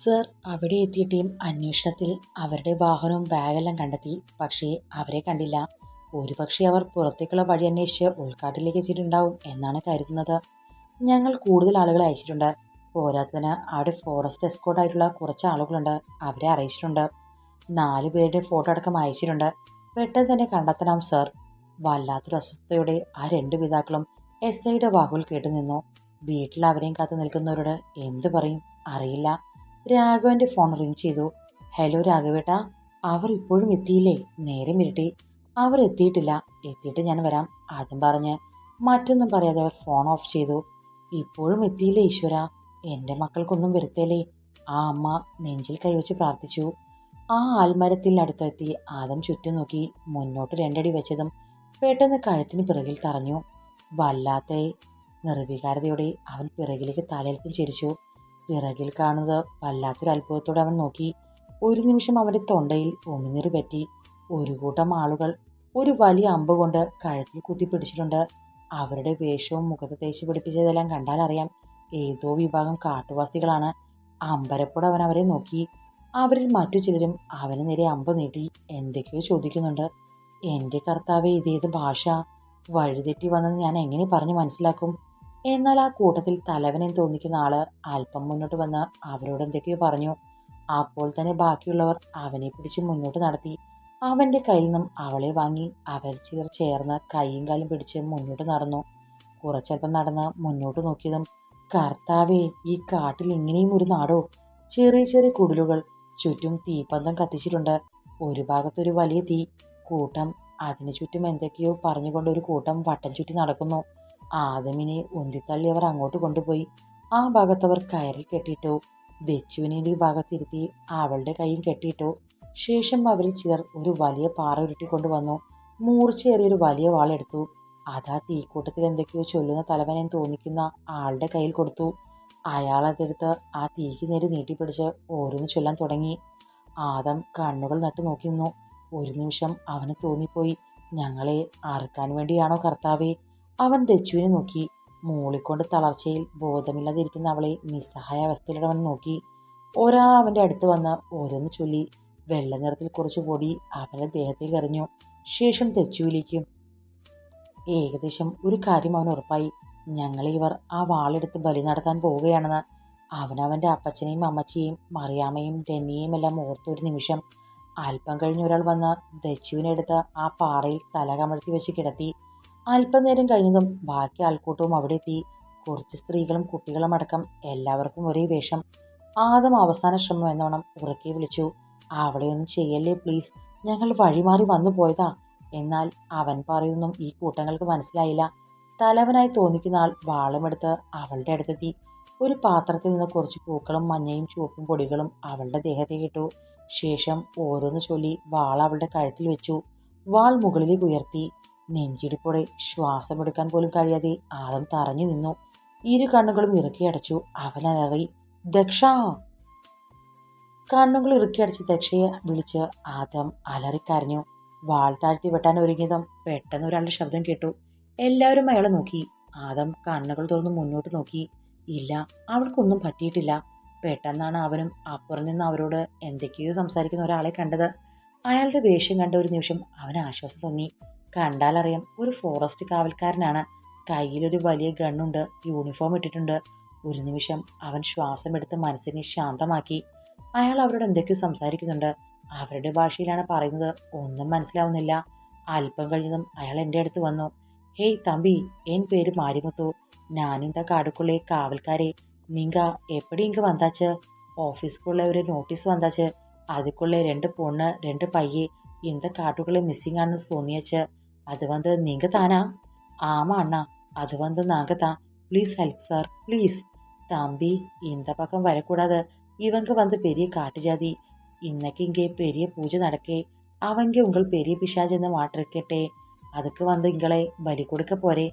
Sir അവിടെ എത്തിയിട്ടും അന്വേഷണത്തിൽ അവരുടെ വാഹനവും ബാഗെല്ലാം കണ്ടെത്തി. പക്ഷേ അവരെ കണ്ടില്ല. ഒരുപക്ഷെ അവർ പുറത്തേക്കുള്ള വഴി അന്വേഷിച്ച് ഉൾക്കാട്ടിലേക്ക് എത്തിയിട്ടുണ്ടാവും എന്നാണ് കരുതുന്നത്. ഞങ്ങൾ കൂടുതൽ ആളുകളെ അയച്ചിട്ടുണ്ട്. പോരാത്തതിന് അവിടെ ഫോറസ്റ്റ് എസ്കോർട്ട് ആയിട്ടുള്ള കുറച്ച് ആളുകളുണ്ട്. അവരെ അറിയിച്ചിട്ടുണ്ട്. നാല് പേരുടെ ഫോട്ടോ അടക്കം അയച്ചിട്ടുണ്ട്. പെട്ടെന്ന് തന്നെ കണ്ടെത്തണം സർ. വല്ലാത്തൊരു അസ്വസ്ഥതയോടെ ആ രണ്ട് പിതാക്കളും എസ് ഐയുടെ വാക്കുകൾ കേട്ടു നിന്നു വീട്ടിൽ അവരെയും കാത്തു നിൽക്കുന്നവരോട് എന്ത് പറയും? അറിയില്ല. രാഘവന്റെ ഫോൺ റിങ് ചെയ്തു. ഹലോ രാഘവേട്ടാ. അവർ ഇപ്പോഴും എത്തിയില്ലേ? നേരം ഇരുട്ടി. അവർ എത്തിയിട്ടില്ല. എത്തിയിട്ട് ഞാൻ വരാം ആദ്യം പറഞ്ഞ്. മറ്റൊന്നും പറയാതെ അവർ ഫോൺ ഓഫ് ചെയ്തു. ഇപ്പോഴും എത്തിയില്ലേ ഈശ്വര? എന്റെ മക്കൾക്കൊന്നും വരുത്തേലേ? ആ അമ്മ നെഞ്ചിൽ കൈവച്ച് പ്രാർത്ഥിച്ചു. ആ ആൽമരത്തിൽ അടുത്തെത്തി ആദം ചുറ്റും നോക്കി മുന്നോട്ട് രണ്ടടി വെച്ചതും പെട്ടെന്ന് കഴുത്തിന് പിറകിൽ തറഞ്ഞു. വല്ലാത്ത നിർവികാരതയോടെ അവൻ പിറകിലേക്ക് തലയൽപ്പം ചിരിച്ചു. പിറകിൽ കാണുന്നത് വല്ലാത്തൊരു അത്ഭുതത്തോടെ അവൻ നോക്കി. ഒരു നിമിഷം അവന്റെ തൊണ്ടയിൽ ഉമിനീർ പറ്റി. ഒരു കൂട്ടം ആളുകൾ ഒരു വലിയ അമ്പ് കൊണ്ട് കഴുത്തിൽ കുത്തിപ്പിടിച്ചിട്ടുണ്ട് അവരുടെ വേഷവും മുഖത്ത് തേച്ച് പിടിപ്പിച്ചതെല്ലാം കണ്ടാൽ അറിയാം ഏതോ വിഭാഗം കാട്ടുവാസികളാണ്. അമ്പരപ്പോടെ അവൻ അവരെ നോക്കി. അവരിൽ മറ്റു ചിലരും അവന് നേരെ അമ്പ് നീട്ടി എന്തൊക്കെയോ ചോദിക്കുന്നുണ്ട്. എന്റെ കർത്താവെ ഇതേത് ഭാഷ? വഴിതെറ്റി വന്നത് ഞാൻ എങ്ങനെ പറഞ്ഞ് മനസ്സിലാക്കും? എന്നാൽ ആ കൂട്ടത്തിൽ തലവനെ തോന്നിക്കുന്ന ആൾ അല്പം മുന്നോട്ട് വന്ന് അവരോട് എന്തൊക്കെയോ പറഞ്ഞു. അപ്പോൾ തന്നെ ബാക്കിയുള്ളവർ അവനെ പിടിച്ച് മുന്നോട്ട് നടത്തി. അവന്റെ കയ്യിൽ നിന്നും അവളെ വാങ്ങി അവർ ചേർ ചേർന്ന് കൈയും കാലും പിടിച്ച് മുന്നോട്ട് നടന്നു. കുറച്ചല്പം നടന്ന് മുന്നോട്ട് നോക്കിയതും കർത്താവേ ഈ കാട്ടിൽ ഇങ്ങനെയും ഒരു നാടോ? ചെറിയ ചെറിയ കുടിലുകൾ ചുറ്റും തീപ്പന്തം കത്തിച്ചിട്ടുണ്ട്. ഒരു ഭാഗത്തൊരു വലിയ തീ. കൂട്ടം അതിനു ചുറ്റും എന്തൊക്കെയോ പറഞ്ഞുകൊണ്ട് ഒരു കൂട്ടം വട്ടം ചുറ്റി നടക്കുന്നു. ആദമിനെ ഉന്തിത്തള്ളി അവർ അങ്ങോട്ട് കൊണ്ടുപോയി. ആ ഭാഗത്ത് അവർ കയറിൽ കെട്ടിയിട്ടു. ദച്ചുവിനെ ഒരു ഭാഗത്തിരുത്തി അവളുടെ കൈയും കെട്ടിയിട്ടു. ശേഷം അവരിൽ ചിലർ ഒരു വലിയ പാറ ഉരുട്ടിക്കൊണ്ടുവന്നു മൂർച്ചയേറിയൊരു വലിയ വാളെടുത്തു അതാ തീക്കൂട്ടത്തിൽ എന്തൊക്കെയോ ചൊല്ലുന്ന തലവനെ തോന്നിക്കുന്ന ആളുടെ കയ്യിൽ കൊടുത്തു. അയാൾ അതെടുത്ത് ആ തീക്ക് നേരെ നീട്ടിപ്പിടിച്ച് ഓരോന്ന് ചൊല്ലാൻ തുടങ്ങി. ആദം കണ്ണുകൾ നട്ടു നോക്കി നിന്നു. ഒരു നിമിഷം അവന് തോന്നിപ്പോയി. ഞങ്ങളെ അറുക്കാൻ വേണ്ടിയാണോ കർത്താവേ? അവൻ ദച്ചുവിനെ നോക്കി. മൂളിക്കൊണ്ട് തളർച്ചയിൽ ബോധമില്ലാതിരിക്കുന്ന അവളെ നിസ്സഹായ അവസ്ഥയിലൂടെ അവൻ നോക്കി. ഒരാൾ അവന്റെ അടുത്ത് വന്ന് ഓരോന്ന് ചൊല്ലി. വെള്ള നിറത്തിൽ കുറച്ച് പൊടി അവന്റെ ദേഹത്തിൽ എറിഞ്ഞു. ശേഷം തെച്ചുവിലേക്കും ഏകദേശം ഒരു കാര്യം അവൻ ഉറപ്പായി. ഞങ്ങളെ ഇവർ ആ വാളെടുത്ത് ബലി നടത്താൻ പോവുകയാണെന്ന്. അവനവന്റെ അപ്പച്ചനെയും അമ്മച്ചിയെയും മറിയാമ്മയും രന്നിയെയും എല്ലാം ഓർത്തൊരു നിമിഷം. അല്പം കഴിഞ്ഞ് ഒരാൾ വന്ന് ദച്ചുവിനെടുത്ത് ആ പാറയിൽ തല കമഴ്ത്തി വെച്ച് കിടത്തി. അല്പനേരം കഴിഞ്ഞതും ബാക്കി ആൾക്കൂട്ടവും അവിടെ എത്തി കുറച്ച് സ്ത്രീകളും കുട്ടികളും അടക്കം എല്ലാവർക്കും ഒരേ വേഷം. ആദം അവസാന ശ്രമം എന്നോണം ഉറക്കി വിളിച്ചു. അവിടെയൊന്നും ചെയ്യല്ലേ പ്ലീസ് ഞങ്ങൾ വഴിമാറി വന്നു പോയതാ. എന്നാൽ അവൻ പറയുന്നതും ഈ കൂട്ടങ്ങൾക്ക് മനസ്സിലായില്ല. തലവനായി തോന്നിക്കുന്ന ആൾ വാളുമെടുത്ത് അവളുടെ അടുത്തെത്തി. ഒരു പാത്രത്തിൽ നിന്ന് കുറച്ച് പൂക്കളും മഞ്ഞയും ചുവപ്പും പൊടികളും അവളുടെ ദേഹത്തെ ഇട്ടു. ശേഷം ഓരോന്ന് ചൊല്ലി വാൾ അവളുടെ കഴുത്തിൽ വെച്ചു. വാൾ മുകളിലേക്ക് ഉയർത്തി. നെഞ്ചിടിപ്പോടെ ശ്വാസമെടുക്കാൻ പോലും കഴിയാതെ ആദം തറഞ്ഞു നിന്നു. ഇരു കണ്ണുകളും ഇറുക്കി അടച്ചു അവനലറി ദക്ഷ! കണ്ണുകൾ ഇറക്കിയടച്ച് ദക്ഷയെ വിളിച്ച് ആദം അലറിക്കരഞ്ഞു. വാൾ താഴ്ത്തി വെട്ടാൻ ഒരുങ്ങിയതും പെട്ടെന്ന് ഒരാളുടെ ശബ്ദം കേട്ടു. എല്ലാവരും അയാളെ നോക്കി. ആദം കണ്ണുകൾ തുറന്ന് മുന്നോട്ട് നോക്കി. ഇല്ല അവൾക്കൊന്നും പറ്റിയിട്ടില്ല. പെട്ടെന്നാണ് അവനും അപ്പുറം നിന്ന് അവരോട് എന്തൊക്കെയോ സംസാരിക്കുന്ന ഒരാളെ കണ്ടത്. അയാളുടെ വേഷം കണ്ട ഒരു നിമിഷം അവന് ആശ്വാസം തോന്നി. കണ്ടാലറിയാം ഒരു ഫോറസ്റ്റ് കാവൽക്കാരനാണ് കയ്യിലൊരു വലിയ ഗണ്ണുണ്ട് യൂണിഫോം ഇട്ടിട്ടുണ്ട് ഒരു നിമിഷം അവൻ ശ്വാസമെടുത്ത് മനസ്സിനെ ശാന്തമാക്കി അയാൾ അവരോട് എന്തൊക്കെയോ സംസാരിക്കുന്നുണ്ട് അവരുടെ ഭാഷയിലാണ് പറയുന്നത് ഒന്നും മനസ്സിലാവുന്നില്ല അല്പം കഴിഞ്ഞതും അയാൾ എൻ്റെ അടുത്ത് വന്നു ഹേയ് തമ്പി എൻ പേര് മാരിമുത്തു ഞാനിന്ത കാടുക്കുള്ളേ കാവൽക്കാരെ நீங்க எப்படி இங்கே வந்தாச்சு ஆஃபீஸ்க்குள்ளே ஒரு நோட்டீஸ் வந்தாச்சு அதுக்குள்ளே ரெண்டு பொண்ணு ரெண்டு பையன் இந்த காட்டுக்குள்ளே மிஸ்ஸிங் ஆனு தோணியாச்சு അത് വന്ന് നീങ്ക താനാ. ആമ അണ്ണ അത് വന്ന് നാങ്ക താ. പ്ലീസ് ഹെൽപ്പ് സാർ പ്ലീസ് തമ്പി ഇന്ത പക്കം വരക്കൂടാതെ ഇവങ്ക വന്ന് പെരിയ കാട്ടുജാതി. ഇന്നക്കിങ്കെ പെരിയ പൂജ നടക്കേ. അവങ്ക ഉങ്ങൾ പെരിയ പിശാചെന്ന് മാട്ടിരിക്കട്ടെ അതൊക്കെ വന്ന് ഇങ്ങളെ ബലി കൊടുക്ക പോരെ.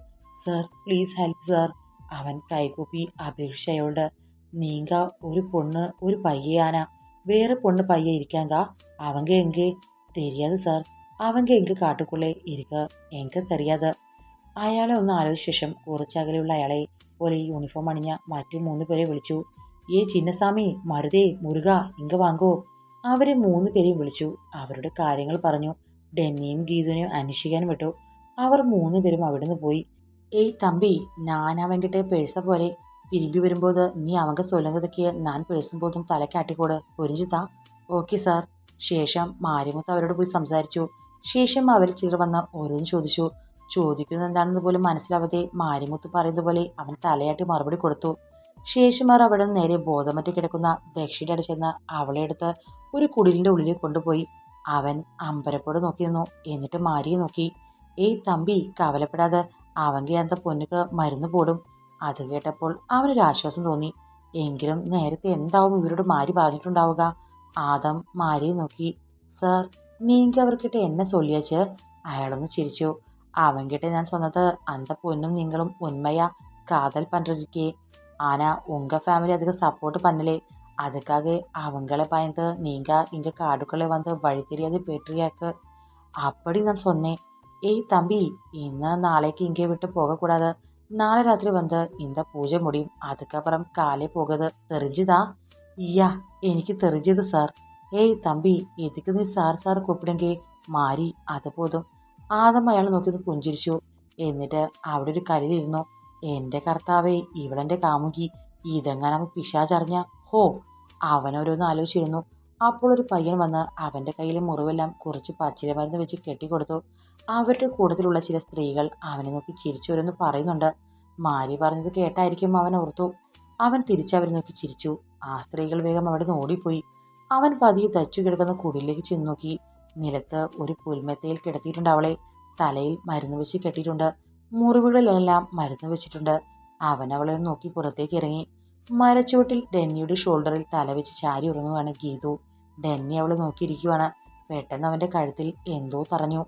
സർ പ്ലീസ് ഹെൽപ്പ് സർ അവൻ കൈകൂപ്പി അപേക്ഷയോട് നീങ്ക ഒരു പൊണ്ണ് ഒരു പയ്യാന വേറെ പൊണ്ണ് പയ്യ ഇരിക്കാങ്ക. അവങ്ക എങ്കേ? തെരിയാതെ സാർ അവങ്ക എനിക്ക് കാട്ടുക്കുള്ളേ ഇരിക്ക്. എനിക്ക് തെറിയാത്. അയാളെ ഒന്ന് ആലോചിച്ച ശേഷം കുറച്ചകലെയുള്ള അയാളെ പോലെ യൂണിഫോം അണിഞ്ഞ മറ്റു മൂന്ന് പേരെ വിളിച്ചു. ഏ ചിന്നസ്വാമി മരുതേ മുരുക ഇങ്ക വാങ്കോ അവരെ മൂന്ന് പേരെയും വിളിച്ചു. അവരുടെ കാര്യങ്ങൾ പറഞ്ഞു. ഡെന്നിയും ഗീതുവിനെയും അന്വേഷിക്കാനും വിട്ടു. അവർ മൂന്ന് പേരും അവിടുന്ന് പോയി. ഏയ് തമ്പി ഞാൻ അവൻകിട്ട് പേഴ്സ പോലെ തിരുമ്പി വരുമ്പോൾ നീ അവങ്ക സൊല്ലങ്കതൊക്കെ ഞാൻ പേഴ്സും പോതും തലക്കാട്ടിക്കോട് പൊരിഞ്ചിതാ ഓക്കെ സാർ ശേഷം മാര്യമുത്ത് അവരോട് പോയി സംസാരിച്ചു. ശേഷം അവർ ചിലർ വന്ന് ഓരോന്ന് ചോദിച്ചു. ചോദിക്കുന്നത് എന്താണെന്ന് പോലും മനസ്സിലാവാതെ മാരിമുത്ത് പറയുന്നത് പോലെ അവൻ തലയാട്ടി മറുപടി കൊടുത്തു. ശേഷം അവർ അവിടെ നിന്ന് നേരെ ബോധമറ്റ് കിടക്കുന്ന അടി ചെന്ന് അവളെ എടുത്ത് ഒരു കുടിലിന്റെ ഉള്ളിൽ കൊണ്ടുപോയി. അവൻ അമ്പരപ്പോടെ നോക്കി നിന്നു. എന്നിട്ട് മാരിയെ നോക്കി. ഏയ് തമ്പി കവലപ്പെടാതെ അവങ്കി അന്ത പൊന്നുക്ക് മരുന്ന് പോടും. അത് കേട്ടപ്പോൾ അവനൊരു ആശ്വാസം തോന്നി. എങ്കിലും നേരത്തെ എന്താവും ഇവരോട് മാരി പറഞ്ഞിട്ടുണ്ടാവുക? ആദം മാരിയെ നോക്കി. സാർ നീങ്ക അവർക്കിട്ട് എന്നെ സൊല്ലിയച്ച് അയാളൊന്ന് ചിരിച്ചു. അവൻകിട്ട് ഞാൻ സ്വന്നത് അന്ത പൊന്നും നിങ്ങളും ഉന്മയ കാതൽ പണ്ടിരിക്കേ. ആന ഉങ്ക ഫാമിലി അധികം സപ്പോർട്ട് പന്നലേ അതുക്കാകെ അവങ്കളെ പയന്ത് നീങ്ക இங்கே കാടുകളെ വന്ന് வழி தெரியாது അപ്പടി அப்படி நான் சொன்னேன் തമ്പി தம்பி இன்னும் நாளைக்கு വിട്ട് விட்டு போகக்கூடாது നാളെ രാത്രി വന്ന് ഇന്ത പൂജ മുടിയും അതുക്കപ്പുറം കാലേ പോകത് തെറിഞ്ചിതാ? ഇയ്യാ എനിക്ക് തെറിഞ്ചത് സാർ ഏയ് തമ്പി എതിക്ക് നീ സാർ സാർ കൂപ്പിടെങ്കിൽ മാരി അത് പോതും. ആദ്യം അയാൾ നോക്കി പുഞ്ചിരിച്ചു. എന്നിട്ട് അവിടെ ഒരു കല്ലിലിരുന്നു എന്റെ കർത്താവേ ഇവളെന്റെ കാമുകി ഇതെങ്ങാനും പിശാചറിഞ്ഞ? ഹോ അവനോരോന്ന് ആലോചിച്ചിരുന്നു. അപ്പോൾ ഒരു പയ്യൻ വന്ന് അവന്റെ കയ്യിലെ മുറിവെല്ലാം കുറച്ച് പച്ചിലമരുന്ന് വെച്ച് കെട്ടിക്കൊടുത്തു. അവരുടെ കൂട്ടത്തിലുള്ള ചില സ്ത്രീകൾ അവനെ നോക്കി ചിരിച്ചു ചിരിച്ചോരെന്ന് പറയുന്നുണ്ട്. മാരി പറഞ്ഞത് കേട്ടായിരിക്കും അവൻ ഓർത്തു. അവൻ തിരിച്ചവരെ നോക്കി ചിരിച്ചു. ആ സ്ത്രീകൾ വേഗം അവിടെ നിന്ന് ഓടിപ്പോയി. അവൻ പതിയെ തച്ചു കിടക്കുന്ന കുടിലേക്ക് ചെന്ന് നോക്കി. നിലത്ത് ഒരു പുൽമെത്തയിൽ കിടത്തിയിട്ടുണ്ട് അവളെ. തലയിൽ മരുന്ന് വെച്ച് കെട്ടിയിട്ടുണ്ട്. മുറിവുകളിലെല്ലാം മരുന്ന് വെച്ചിട്ടുണ്ട്. അവൻ അവളെ നോക്കി പുറത്തേക്ക് ഇറങ്ങി. മരച്ചുവട്ടിൽ ഡെന്നിയുടെ ഷോൾഡറിൽ തല വെച്ച് ചാരി ഉറങ്ങുകയാണ് ഗീതു. ഡെന്നി അവളെ നോക്കിയിരിക്കുവാണ്. പെട്ടെന്ന് അവന്റെ കഴുത്തിൽ എന്തോ തറഞ്ഞു.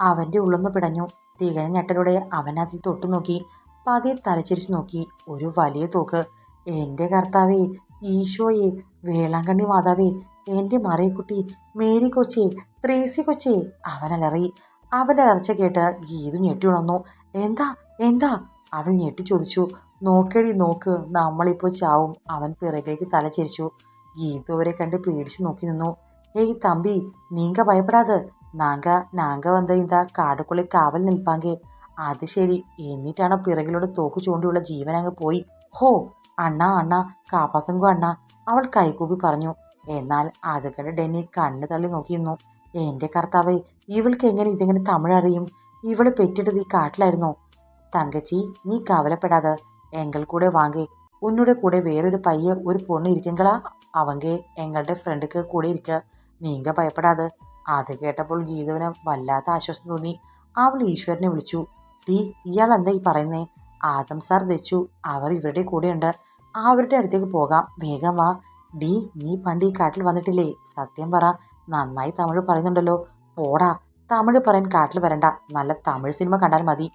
അവന്റെ ഉള്ളൊന്ന് പിടഞ്ഞു. തികഞ്ഞ ഞെട്ടലോടെ അവൻ അതിൽ തൊട്ടു നോക്കി പതിയെ തലച്ചിരിച്ചു നോക്കി. ഒരു വലിയ തോക്ക്. എന്റെ കർത്താവേ ഈശോയെ വേളാങ്കണ്ണി മാതാവേ എന്റെ മറിയക്കുട്ടി മേരി കൊച്ചേ ത്രേസി കൊച്ചേ അവനലറി. അവന്റെ അലർച്ച കേട്ട് ഗീതു ഞെട്ടി ഉണർന്നു. എന്താ എന്താ? അവൾ ഞെട്ടി ചോദിച്ചു. നോക്കേടി നോക്ക് നമ്മളിപ്പോ ചാവും. അവൻ പിറകിലേക്ക് തല ചിരിച്ചു. ഗീതു അവരെ കണ്ട് പേടിച്ചു നോക്കി നിന്നു. ഏയ് തമ്പി നീങ്ക ഭയപ്പെടാതെ. നാങ്ക നാങ്ക വന്ന ഇന്താ കാടുക്കുള്ളിൽ കാവൽ നിൽപ്പാങ്കേ. അത് ശരി എന്നിട്ടാണ് പിറകിലൂടെ തോക്ക് ചൂണ്ടിയുള്ള ജീവൻ അങ്ങ് പോയി? ഹോ അണ്ണ അണ്ണ കാപ്പാത്തങ്കു അണ്ണ അവൾ കൈകൂപ്പി പറഞ്ഞു. എന്നാൽ അത് ഡെന്നി കണ്ണു തള്ളി നോക്കിയിരുന്നു. എന്റെ കർത്താവേ ഇവൾക്ക് എങ്ങനെ ഇതെങ്ങനെ തമിഴ് അറിയും? ഇവൾ പെറ്റിട്ടത് ഈ കാട്ടിലായിരുന്നു? തങ്കച്ചി നീ കവലപ്പെടാതെ എങ്കൾ കൂടെ വാങ്ങേ. ഉന്നുടെ കൂടെ വേറൊരു പയ്യ ഒരു പൊണ്ണ് ഇരിക്കുങ്കളാ അവങ്കെ എങ്ങളുടെ ഫ്രണ്ടുക്ക് കൂടെ ഇരിക്ക. നീങ്ക ഭയപ്പെടാതെ. അത് കേട്ടപ്പോൾ ഗീതവിന് വല്ലാത്ത ആശ്വാസം തോന്നി. അവൾ ഈശ്വരനെ വിളിച്ചു. ടീ ഇയാൾ എന്താ ഈ പറയുന്നേ? ആദം സാർ ദച്ചു അവർ ഇവരുടെ കൂടെയുണ്ട്. അവരുടെ അടുത്തേക്ക് പോകാം. വേഗം വാ. ഡീ നീ പണ്ട് ഈ കാട്ടിൽ വന്നിട്ടില്ലേ? സത്യം പറ നന്നായി തമിഴ് പറയുന്നുണ്ടല്ലോ. പോടാ തമിഴ് പറയാൻ കാട്ടിൽ വരണ്ട. നല്ല തമിഴ് സിനിമ കണ്ടാൽ മതി.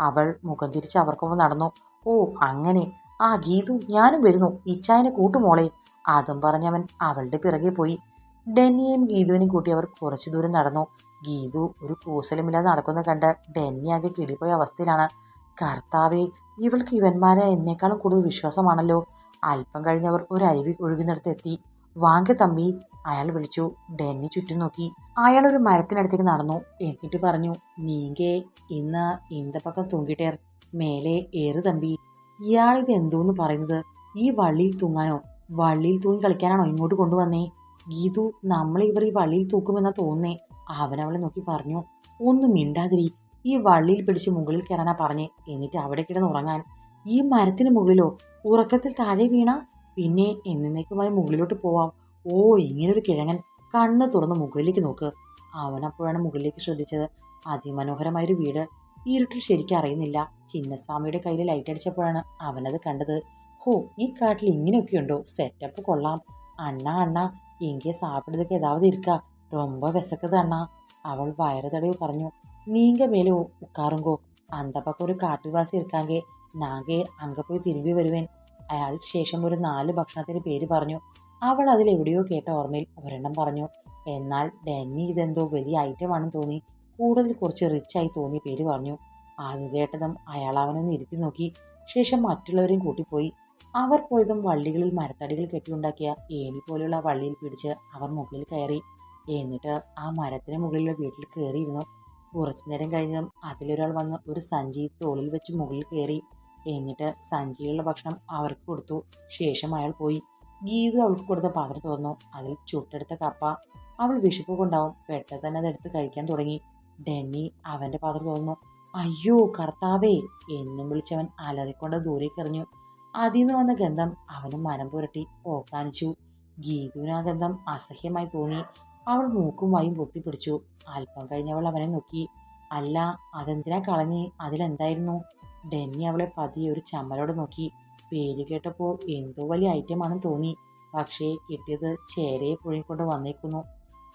അവൾ മുഖം തിരിച്ച് അവർക്കൊപ്പം നടന്നു. ഓ അങ്ങനെ. ആ ഗീതു ഞാനും വരുന്നു. ഇച്ചായനെ കൂട്ടുമോളെ അതും പറഞ്ഞവൻ അവളുടെ പിറകെ പോയി. ഡെന്നിയെയും ഗീതുവിനെയും കൂട്ടി അവർ കുറച്ചു ദൂരം നടന്നു. ഗീതു ഒരു കൂസലുമില്ലാതെ നടക്കുന്നത് കണ്ട് ഡെന്നി ആകെ കിടിപ്പോയ അവസ്ഥയിലാണ്. കർത്താവേ ഇവൾക്ക് ഇവന്മാരെ എന്നേക്കാളും കൂടുതൽ വിശ്വാസമാണല്ലോ. അല്പം കഴിഞ്ഞവർ ഒരു അരുവി ഒഴുകുന്നിടത്ത് എത്തി. വാങ്ക തമ്പി അയാൾ വിളിച്ചു. ഡെന്നി ചുറ്റും നോക്കി. അയാൾ ഒരു മരത്തിനടുത്തേക്ക് നടന്നു. എന്നിട്ട് പറഞ്ഞു നീങ്കേ ഇന്ന് ഇന്ത പക്കം തൂങ്ങിട്ടേർ മേലെ ഏറ് തമ്പി. ഇയാൾ ഇത് എന്തോന്ന് പറയുന്നത്? ഈ വള്ളിയിൽ തൂങ്ങാനോ? വള്ളിയിൽ തൂങ്ങി കളിക്കാനാണോ ഇങ്ങോട്ട് കൊണ്ടുവന്നേ? ഗീതു നമ്മൾ ഈ വള്ളിയിൽ തൂക്കുമെന്നാ തോന്നുന്നേ. അവനവളെ നോക്കി പറഞ്ഞു ഒന്നും മിണ്ടാതിരി. ഈ വള്ളിയിൽ പിടിച്ച് മുകളിൽ കയറാനാ പറഞ്ഞ്. എന്നിട്ട് അവിടെ കിടന്ന് ഉറങ്ങാൻ. ഈ മരത്തിന് മുകളിലോ? ഉറക്കത്തിൽ താഴെ വീണ? പിന്നെ എന്നേക്കുമായി മുകളിലോട്ട് പോവാം. ഓ ഇങ്ങനൊരു കിഴങ്ങൻ. കണ്ണ് തുറന്ന് മുകളിലേക്ക് നോക്ക്. അവനപ്പോഴാണ് മുകളിലേക്ക് ശ്രദ്ധിച്ചത്. അതിമനോഹരമായൊരു വീട്. ഇരുട്ടിൽ ശരിക്കും അറിയുന്നില്ല. ചിന്നസ്വാമിയുടെ കയ്യിൽ ലൈറ്റ് അടിച്ചപ്പോഴാണ് അവനത് കണ്ടത്. ഹോ ഈ കാട്ടിൽ ഇങ്ങനെയൊക്കെയുണ്ടോ സെറ്റപ്പ് കൊള്ളാം. അണ്ണ അണ്ണ എങ്കിയ സാപ്പിടതൊക്കെ ഏതാവത് ഇരിക്ക? രൊമ്പ വിശക്കത് അണ്ണ. അവൾ വയറുതടവ് പറഞ്ഞു. പറഞ്ഞു നീങ്ക മേലെ ഉക്കാറുങ്കോ. അന്തപ്പക്കം ഒരു കാട്ടുവാസി ഇരിക്കാങ്കെ നാഗെ അങ്ക പോയി തിരുമ്പി വരുവേൻ. അയാൾ ശേഷം ഒരു നാല് ഭക്ഷണത്തിന് പേര് പറഞ്ഞു. അവൾ അതിൽ എവിടെയോ കേട്ട ഓർമ്മയിൽ ഒരെണ്ണം പറഞ്ഞു. എന്നാൽ ഡെന്നി ഇതെന്തോ വലിയ ഐറ്റമാണെന്ന് തോന്നി. കൂടുതൽ കുറച്ച് റിച്ചായി തോന്നിയ പേര് പറഞ്ഞു. അത് കേട്ടതും അയാൾ അവനൊന്ന് ഇരുത്തി നോക്കി. ശേഷം മറ്റുള്ളവരെയും കൂട്ടിപ്പോയി. അവർ പോയതും വള്ളികളിൽ മരത്തടികൾ കെട്ടിയുണ്ടാക്കിയ ഏണി പോലെയുള്ള വള്ളിയിൽ പിടിച്ച് അവർ മുകളിൽ കയറി. എന്നിട്ട് ആ മരത്തിന് മുകളിലുള്ള വീട്ടിൽ കയറിയിരുന്നു. കുറച്ചു നേരം കഴിഞ്ഞതും അതിലൊരാൾ വന്ന് ഒരു സഞ്ചി തോളിൽ വെച്ച് മുകളിൽ കയറി. എന്നിട്ട് സഞ്ചിയിലുള്ള ഭക്ഷണം അവർക്ക് കൊടുത്തു. ശേഷം അയാൾ പോയി. ഗീതു അവൾക്ക് കൊടുത്ത പാത്രം തുറന്നു. അതിൽ ചുട്ടെടുത്ത കപ്പ. അവൾ വിശപ്പ് കൊണ്ടാവും. പെട്ടെന്ന് തന്നെ അതെടുത്ത് കഴിക്കാൻ തുടങ്ങി. ഡെന്നി അവന്റെ പാത്രം തുറന്നു. അയ്യോ കർത്താവേ എന്നും വിളിച്ചവൻ അലറിക്കൊണ്ട് ദൂരേക്ക് എറിഞ്ഞു. അതിൽ നിന്ന് വന്ന ഗന്ധം അവന് മനം പുരട്ടി ഓക്കാനിച്ചു ഗീതുവിന് ആ ഗന്ധം അസഹ്യമായി തോന്നി. അവൾ മൂക്കും വായും പൊത്തിപ്പിടിച്ചു അല്പം കഴിഞ്ഞവൾ അവനെ നോക്കി. അല്ല അതെന്തിനാ കളഞ്ഞ്? അതിലെന്തായിരുന്നു? ഡെന്നി അവളെ പതിയെ ഒരു ചമ്മലോടെ നോക്കി. പേര് കേട്ടപ്പോൾ എന്തോ വലിയ ഐറ്റമാണെന്ന് തോന്നി. പക്ഷേ കിട്ടിയത് ചേരയെ പുഴുങ്ങിക്കൊണ്ട് വന്നേക്കുന്നു.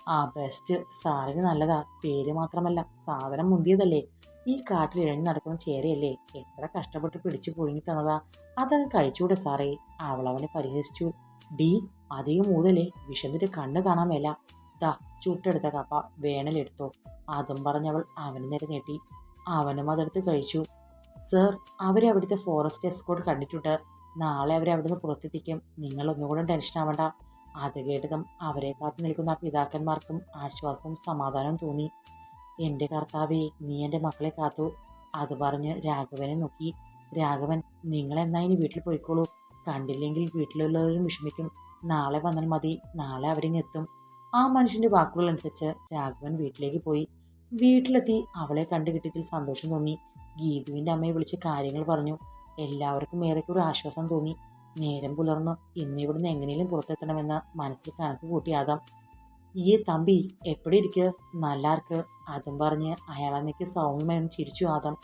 ആ ബെസ്റ്റ് സാറിന് നല്ലതാ. പേര് മാത്രമല്ല സാധനം മുന്തിയതല്ലേ? ഈ കാട്ടിൽ ഇഴഞ്ഞു നടക്കുന്ന ചേരയല്ലേ? എത്ര കഷ്ടപ്പെട്ട് പിടിച്ചു പുഴുങ്ങി തന്നതാ. അതങ്ങ് കഴിച്ചൂടെ സാറേ. അവളവനെ പരിഹസിച്ചു. ഡി അധികം മൂതലേ വിശന്നിട്ട് കണ്ണ് കാണാൻ മേല. ദാ ചുട്ടെടുത്ത കപ്പ വേണലെടുത്തോ അതും പറഞ്ഞവൾ അവന് നേരെ നീട്ടി അവനും അതെടുത്ത് കഴിച്ചു. സർ അവരെ അവിടുത്തെ ഫോറസ്റ്റ് എസ്കോട്ട് കണ്ടിട്ടുണ്ട്. നാളെ അവരെ അവിടുന്ന് പുറത്തെത്തിക്കും. നിങ്ങൾ ഒന്നുകൂടെ ടെൻഷൻ ആവണ്ട. അത് കേട്ടതും അവരെ കാത്തു നിൽക്കുന്ന പിതാക്കന്മാർക്കും ആശ്വാസവും സമാധാനവും തോന്നി. എന്റെ കർത്താവേ നീ എന്റെ മക്കളെ കാത്തു. അത് പറഞ്ഞ് രാഘവനെ നോക്കി. രാഘവൻ നിങ്ങളെന്നാ ഇനി വീട്ടിൽ പോയിക്കോളൂ. കണ്ടില്ലെങ്കിൽ വീട്ടിലുള്ളവരും വിഷമിക്കും. നാളെ വന്നാൽ മതി. നാളെ അവരിങ്ങെത്തും ആ മനുഷ്യന്റെ വാക്കുകൾ അനുസരിച്ച് രാഘവൻ വീട്ടിലേക്ക് പോയി. വീട്ടിലെത്തി അവളെ കണ്ടു കിട്ടിയതിൽ സന്തോഷം തോന്നി. ഗീതുവിന്റെ അമ്മയെ വിളിച്ച് കാര്യങ്ങൾ പറഞ്ഞു. എല്ലാവർക്കും ഏറെക്കുറെ ആശ്വാസം തോന്നി. നേരം പുലർന്നു. ഇന്ന് ഇവിടുന്ന് എങ്ങനെയും പുറത്തെത്തണമെന്ന് മനസ്സിൽ കണക്ക് കൂട്ടിയാകാം ഈ തമ്പി എപ്പടി ഇരിക്കുക നല്ലാർക്ക് അതും പറഞ്ഞ് അയാളെന്നേക്ക് സൗമ്യമായി ഒന്ന് ചിരിച്ചു ആദം.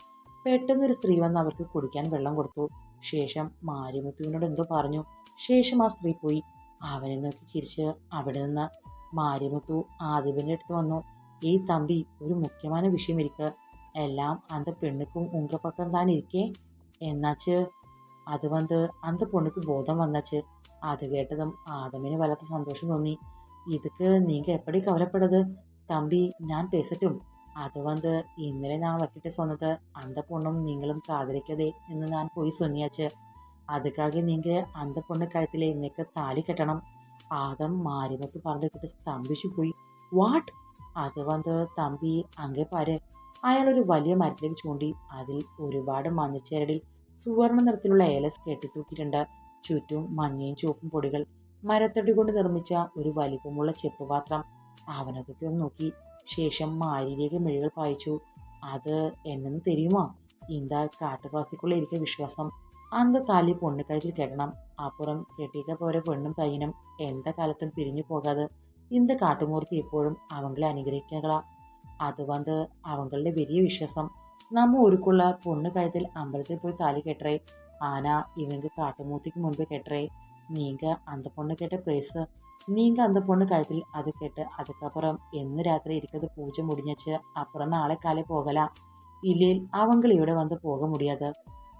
പെട്ടെന്നൊരു സ്ത്രീ വന്ന് അവർക്ക് കുടിക്കാൻ വെള്ളം കൊടുത്തു. ശേഷം മാരിമുത്തുവിനോട് എന്തോ പറഞ്ഞു. ശേഷം ആ സ്ത്രീ പോയി. അവനെ നോക്കി ചിരിച്ച് അവിടെ നിന്ന് മാരിമുത്തു ആദിപിന്റെ അടുത്ത് വന്നു. ഈ തമ്പി ഒരു മുഖ്യമായ വിഷയം ഇരിക്ക. എല്ലാം അന്ത പെണ്ണുക്കും ഉങ്കപ്പക്കം താൻ ഇരിക്കേ? എന്നാച്ച്? അത് വന്ന് അന്ത പെണ്ണുക്ക് ബോധം വന്നാച്ച്. അത് കേട്ടതും ആദമിന് വല്ലാത്ത സന്തോഷം തോന്നി. ഇതൊക്കെ നിങ്ങൾക്ക് എപ്പടി കവലപ്പെടത് തമ്പി ഞാൻ പേസറ്റും. അത് വന്ന് ഇന്നലെ ഞാൻ വക്കിട്ട് സ്വന്നത് അന്ത പൊണ്ണും നിങ്ങളും കാതലിക്കതേ എന്ന് ഞാൻ പോയി സ്വന്നിയാച്ച്. അതുക്കാകെ നിങ്ങൾക്ക് അന്ത പൊണ്ണ് കഴുത്തിലെ നിങ്ങൾക്ക് താലി കെട്ടണം. ആദം പറഞ്ഞിട്ട് സ്തംഭിച്ചു പോയി. വാട്ട് അത് വന്ന് തമ്പി അങ്ങേ പാര്. അയാൾ ഒരു വലിയ മരത്തിലേക്ക് ചൂണ്ടി അതിൽ ഒരുപാട് മഞ്ഞച്ചേരടിൽ സുവർണ നിറത്തിലുള്ള ഏലസ് കെട്ടിത്തൂക്കിയിട്ടുണ്ട് ചുറ്റും മഞ്ഞയും ചുവപ്പും പൊടികൾ. മരത്തടി കൊണ്ട് നിർമ്മിച്ച ഒരു വലിപ്പമുള്ള ചെപ്പുപാത്രം അവനതൊക്കെ ഒന്ന് നോക്കി. ശേഷം മാരിയിലേക്ക് മെഴികൾ പായിച്ചു. അത് എന്നെന്ന് തെരിയുമോ? ഇന്താ കാട്ടുവാസിക്കുള്ള എനിക്ക് വിശ്വാസം. അന്ത താലി പൊണ്ണിക്കഴിച്ചിൽ കെട്ടണം. അപ്പുറം കെട്ടിയിട്ട പോലെ പെണ്ണും പയ്യനും എന്താ കാലത്തും പിരിഞ്ഞു പോകാതെ ഇന്ത് കാട്ടുമൂർത്തി എപ്പോഴും അവങ്ങളെ അനുഗ്രഹിക്കുക അത് വന്ന് അവങ്ങളുടെ വലിയ വിശ്വാസം. നമ്മ ഒരുക്കുള്ള പൊണ്ണ് കഴുത്തിൽ അമ്പലത്തിൽ പോയി താലി കെട്ടറേ. ആന ഇവങ്ക് കാട്ടുമൂർത്തിക്ക് മുൻപ് കെട്ടറേ. നീങ്ക അന്ത പൊണ്ണ് കെട്ട പ്ലേസ് നീങ്ക അന്ത പൊണ്ണ് കഴുത്തിൽ അത് കെട്ട് അതുക്കപ്പുറം എന്ന് രാത്രി ഇരിക്കത് പൂജ മുടിഞ്ഞച്ച് അപ്പുറം നാളെ കാലേ പോകല. ഇല്ലേൽ അവങ്കൾ ഇവിടെ വന്ന് പോക മുടിയാതെ.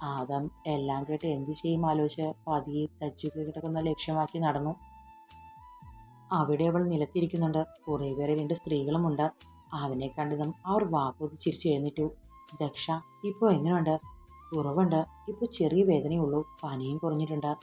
ആദം എല്ലാം കേട്ട് എന്ത് ചെയ്യും ആലോചിച്ച് പതിയെ തച്ചു കിടക്കുന്ന ലക്ഷ്യമാക്കി നടന്നു. അവിടെ അവൾ നിലത്തിരിക്കുന്നുണ്ട്. കുറേ പേരെ രണ്ട് സ്ത്രീകളുമുണ്ട്. അവനെ കണ്ടതും അവർ വാപ്പൊതി ചിരിച്ചു എഴുന്നേറ്റു. ദക്ഷ ഇപ്പോൾ എങ്ങനെയുണ്ട് കുറവുണ്ട്. ഇപ്പോൾ ചെറിയ വേദനയുള്ളൂ. പനിയും കുറഞ്ഞിട്ടുണ്ട്.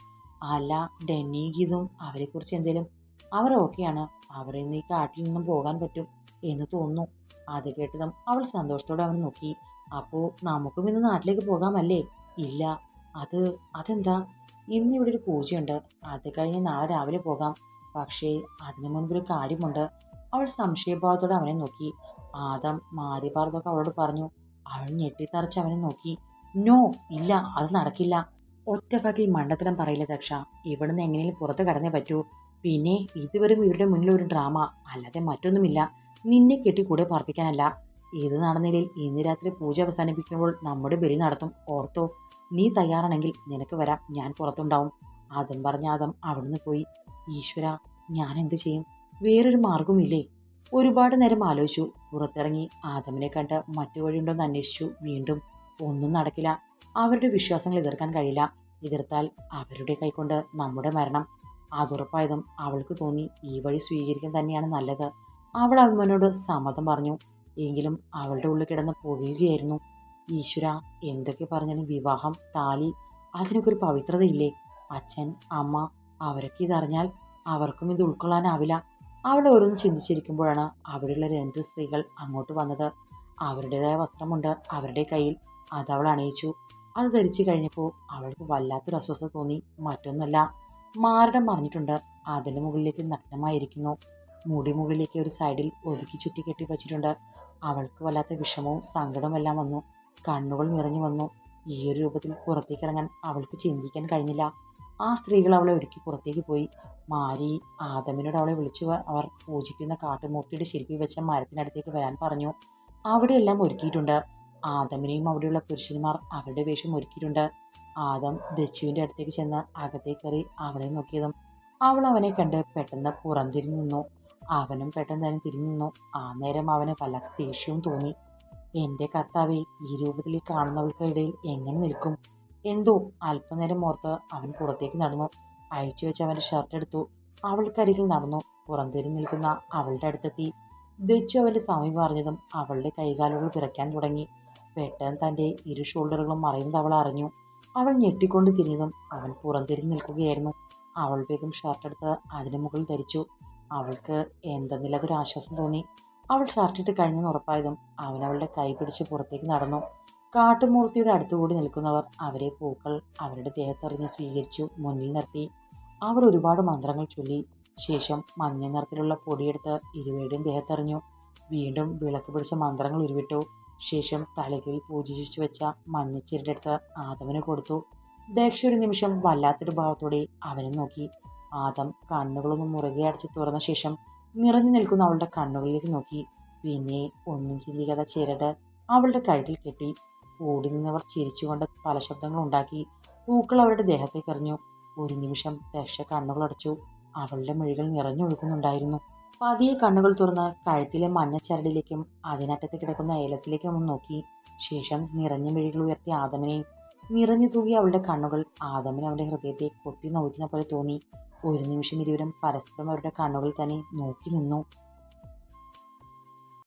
അല്ല ഡെന്നി ഗീതും അവരെക്കുറിച്ച് എന്തേലും? അവർ ഓക്കെയാണ്. അവരെ ഇന്ന് ഈ കാട്ടിൽ നിന്നും പോകാൻ പറ്റും എന്ന് തോന്നുന്നു. അത് കേട്ടതും അവൾ സന്തോഷത്തോടെ അവൻ നോക്കി. അപ്പോൾ നമുക്കും ഇന്ന് നാട്ടിലേക്ക് പോകാമല്ലേ? ഇല്ല. അത് അതെന്താ? ഇന്ന് ഇവിടെ ഒരു പൂജയുണ്ട്. അത് കഴിഞ്ഞ് നാളെ രാവിലെ പോകാം. പക്ഷേ അതിനു ഒരു കാര്യമുണ്ട്. അവൾ സംശയഭാവത്തോടെ അവനെ നോക്കി. ആദം മാറി അവളോട് പറഞ്ഞു. അവൾ ഞെട്ടിത്തറച്ച് അവനെ നോക്കി. നോ ഇല്ല അത് നടക്കില്ല. ഒറ്റവാക്കിൽ മണ്ടത്തരം പറയില്ല ദക്ഷ. ഇവിടുന്ന് എങ്ങനെയും പുറത്ത് കടന്നേ പറ്റൂ. പിന്നെ ഇതുവരും ഇവരുടെ മുന്നിൽ ഒരു ഡ്രാമ. അല്ലാതെ മറ്റൊന്നുമില്ല. നിന്നെ കെട്ടി കൂടെ പാർപ്പിക്കാനല്ല. ഇത് നടന്നില്ലെങ്കിൽ ഇന്ന് രാത്രി പൂജ അവസാനിപ്പിക്കുമ്പോൾ നമ്മുടെ ബലി നടത്തും. ഓർത്തോ? നീ തയ്യാറാണെങ്കിൽ നിനക്ക് വരാം ഞാൻ പുറത്തുണ്ടാവും. അതും പറഞ്ഞ ആദം അവിടുന്ന് പോയി. ഈശ്വര ഞാൻ എന്ത് ചെയ്യും? വേറൊരു മാർഗമില്ലേ ഒരുപാട് നേരം ആലോചിച്ചു. പുറത്തിറങ്ങി ആദമിനെ കണ്ട് മറ്റു വഴിയുണ്ടോന്ന് അന്വേഷിച്ചു. വീണ്ടും ഒന്നും നടക്കില്ല. അവരുടെ വിശ്വാസങ്ങൾ എതിർക്കാൻ കഴിയില്ല. എതിർത്താൽ അവരുടെ കൈക്കൊണ്ട് നമ്മുടെ മരണം. അതുറപ്പായതും അവൾക്ക് തോന്നി ഈ വഴി സ്വീകരിക്കാൻ തന്നെയാണ് നല്ലത്. അവൾ അവനോട് സമ്മതം പറഞ്ഞു. എങ്കിലും അവളുടെ ഉള്ളിൽ കിടന്ന് പുകയുകയായിരുന്നു. ഈശ്വര എന്തൊക്കെ പറഞ്ഞാലും വിവാഹം താലി അതിനൊക്കെ ഒരു പവിത്രതയില്ലേ? അച്ഛൻ അമ്മ അവരൊക്കെ ഇതറിഞ്ഞാൽ അവർക്കും ഇത് ഉൾക്കൊള്ളാനാവില്ല. അവിടെ ഓരോന്ന് ചിന്തിച്ചിരിക്കുമ്പോഴാണ് അവിടെയുള്ള രണ്ട് സ്ത്രീകൾ അങ്ങോട്ട് വന്നത്. അവരുടേതായ വസ്ത്രമുണ്ട് അവരുടെ കയ്യിൽ. അത് അവൾ അണിയിച്ചു. അത് ധരിച്ചു കഴിഞ്ഞപ്പോൾ അവൾക്ക് വല്ലാത്തൊരു അസ്വസ്ഥത തോന്നി. മറ്റൊന്നല്ല മാരടം പറഞ്ഞിട്ടുണ്ട് അതിന്റെ മുകളിലേക്ക് നഗ്നമായിരിക്കുന്നു. മുടി മുകളിലേക്ക് ഒരു സൈഡിൽ ഒതുക്കി ചുറ്റി കെട്ടി വച്ചിട്ടുണ്ട്. അവൾക്ക് വല്ലാത്ത വിഷമവും സങ്കടവും എല്ലാം വന്നു. കണ്ണുകൾ നിറഞ്ഞു വന്നു. ഈ ഒരു രൂപത്തിൽ പുറത്തേക്ക് ഇറങ്ങാൻ അവൾക്ക് ചിന്തിക്കാൻ കഴിഞ്ഞില്ല. ആ സ്ത്രീകൾ അവളെ ഒരുക്കി പുറത്തേക്ക് പോയി. മാരി ആദമിനോട് അവളെ വിളിച്ചു അവർ പൂജിക്കുന്ന കാട്ടുമൂർത്തിയുടെ ശില്പി വെച്ച മരത്തിനടുത്തേക്ക് വരാൻ പറഞ്ഞു. അവിടെയെല്ലാം ഒരുക്കിയിട്ടുണ്ട്. ആദമിനെയും അവിടെയുള്ള പുരുഷന്മാർ അവരുടെ വേഷം ഒരുക്കിയിട്ടുണ്ട്. ആദം ദച്ചുവിന്റെ അടുത്തേക്ക് ചെന്ന് അകത്തേക്ക് കയറി അവളെ നോക്കിയതും അവൾ അവനെ കണ്ട് പെട്ടെന്ന് പുറംതിരിഞ്ഞു നിന്നു. അവനും പെട്ടെന്ന് തന്നെ തിരിഞ്ഞു നിന്നു. ആ നേരം അവന് വല്ല ദേഷ്യവും തോന്നി. എന്റെ കർത്താവെ ഈ രൂപത്തിൽ കാണുന്നവൾക്കിടയിൽ എങ്ങനെ നിൽക്കും? എന്തോ അല്പനേരം ഓർത്ത് അവൻ പുറത്തേക്ക് നടന്നു. അഴിച്ചു വെച്ച് അവന്റെ ഷർട്ട് എടുത്തു. അവൾക്കരികിൽ നടന്നു. പുറംതിരിഞ്ഞ് നിൽക്കുന്ന അവളുടെ അടുത്തെത്തി. ദച്ചു അവന്റെ സമീപം അറിഞ്ഞതും അവളുടെ കൈകാലുകൾ വിറയ്ക്കാൻ തുടങ്ങി. പെട്ടെന്ന് തന്റെ ഇരു ഷോൾഡറുകളും മറയുന്നത് അവൾ അറിഞ്ഞു. അവൾ ഞെട്ടിക്കൊണ്ട് തിരിഞ്ഞതും അവൻ പുറംതിരിഞ്ഞ് നിൽക്കുകയായിരുന്നു. അവൾ വേഗം ഷർട്ട് എടുത്ത് അതിന് മുകളിൽ ധരിച്ചു. അവൾക്ക് എന്തെന്നില്ലാതൊരു ആശ്വാസം തോന്നി. അവൾ ഷർട്ടിട്ട് കഴിഞ്ഞെന്ന് ഉറപ്പായതും അവൻ അവളുടെ കൈ പിടിച്ച് പുറത്തേക്ക് നടന്നു. കാട്ടുമൂർത്തിയുടെ അടുത്തുകൂടി നിൽക്കുന്നവർ അവരെ പൂക്കൾ അവരുടെ ദേഹത്തെറിഞ്ഞ് സ്വീകരിച്ചു മുന്നിൽ നിർത്തി. അവർ ഒരുപാട് മന്ത്രങ്ങൾ ചൊല്ലി. ശേഷം മഞ്ഞ നിറത്തിലുള്ള പൊടിയെടുത്ത് ഇരുവരുടെയും ദേഹത്തെറിഞ്ഞു. വീണ്ടും വിളക്ക് പിടിച്ച മന്ത്രങ്ങൾ ഉരുവിട്ടു. ശേഷം തലകിൽ പൂജിച്ചു വെച്ച മഞ്ഞച്ചിരടെടുത്ത് ആദവന് കൊടുത്തു. ദക്ഷ ഒരു നിമിഷം വല്ലാത്തൊരു ഭാവത്തോടെ അവനെ നോക്കി. ആദം കണ്ണുകളൊന്നും മുറുകെ അടച്ച് തുറന്ന ശേഷം നിറഞ്ഞു നിൽക്കുന്ന അവളുടെ കണ്ണുകളിലേക്ക് നോക്കി. പിന്നെ ഒന്നും ചിന്തിക്കാതെ ചിരട് അവളുടെ കഴുത്തിൽ കെട്ടി ഓടി നിന്നവർ ചിരിച്ചുകൊണ്ട് പല ശബ്ദങ്ങൾ ഉണ്ടാക്കി. പൂക്കൾ അവളുടെ ദേഹത്തേക്ക് എറിഞ്ഞു. ഒരു നിമിഷം ദക്ഷ കണ്ണുകളടച്ചു അവളുടെ മിഴികൾ നിറഞ്ഞൊഴുകുന്നുണ്ടായിരുന്നു പതിയെ കണ്ണുകൾ തുറന്ന് കഴുത്തിലെ മഞ്ഞച്ചരടിലേക്കും അതിനറ്റത്ത് കിടക്കുന്ന ഏലസിലേക്കും ഒന്ന് നോക്കി. ശേഷം നിറഞ്ഞ മിഴികൾ ഉയർത്തിയ ആദമിനെയും നിറഞ്ഞു തൂകിയ അവളുടെ കണ്ണുകൾ ആദമിന് അവന്റെ ഹൃദയത്തെ കൊത്തി നോക്കുന്ന പോലെ തോന്നി. ഒരു നിമിഷം ഇരുവരും പരസ്പരം അവരുടെ കണ്ണുകളിൽ തന്നെ നോക്കി നിന്നു.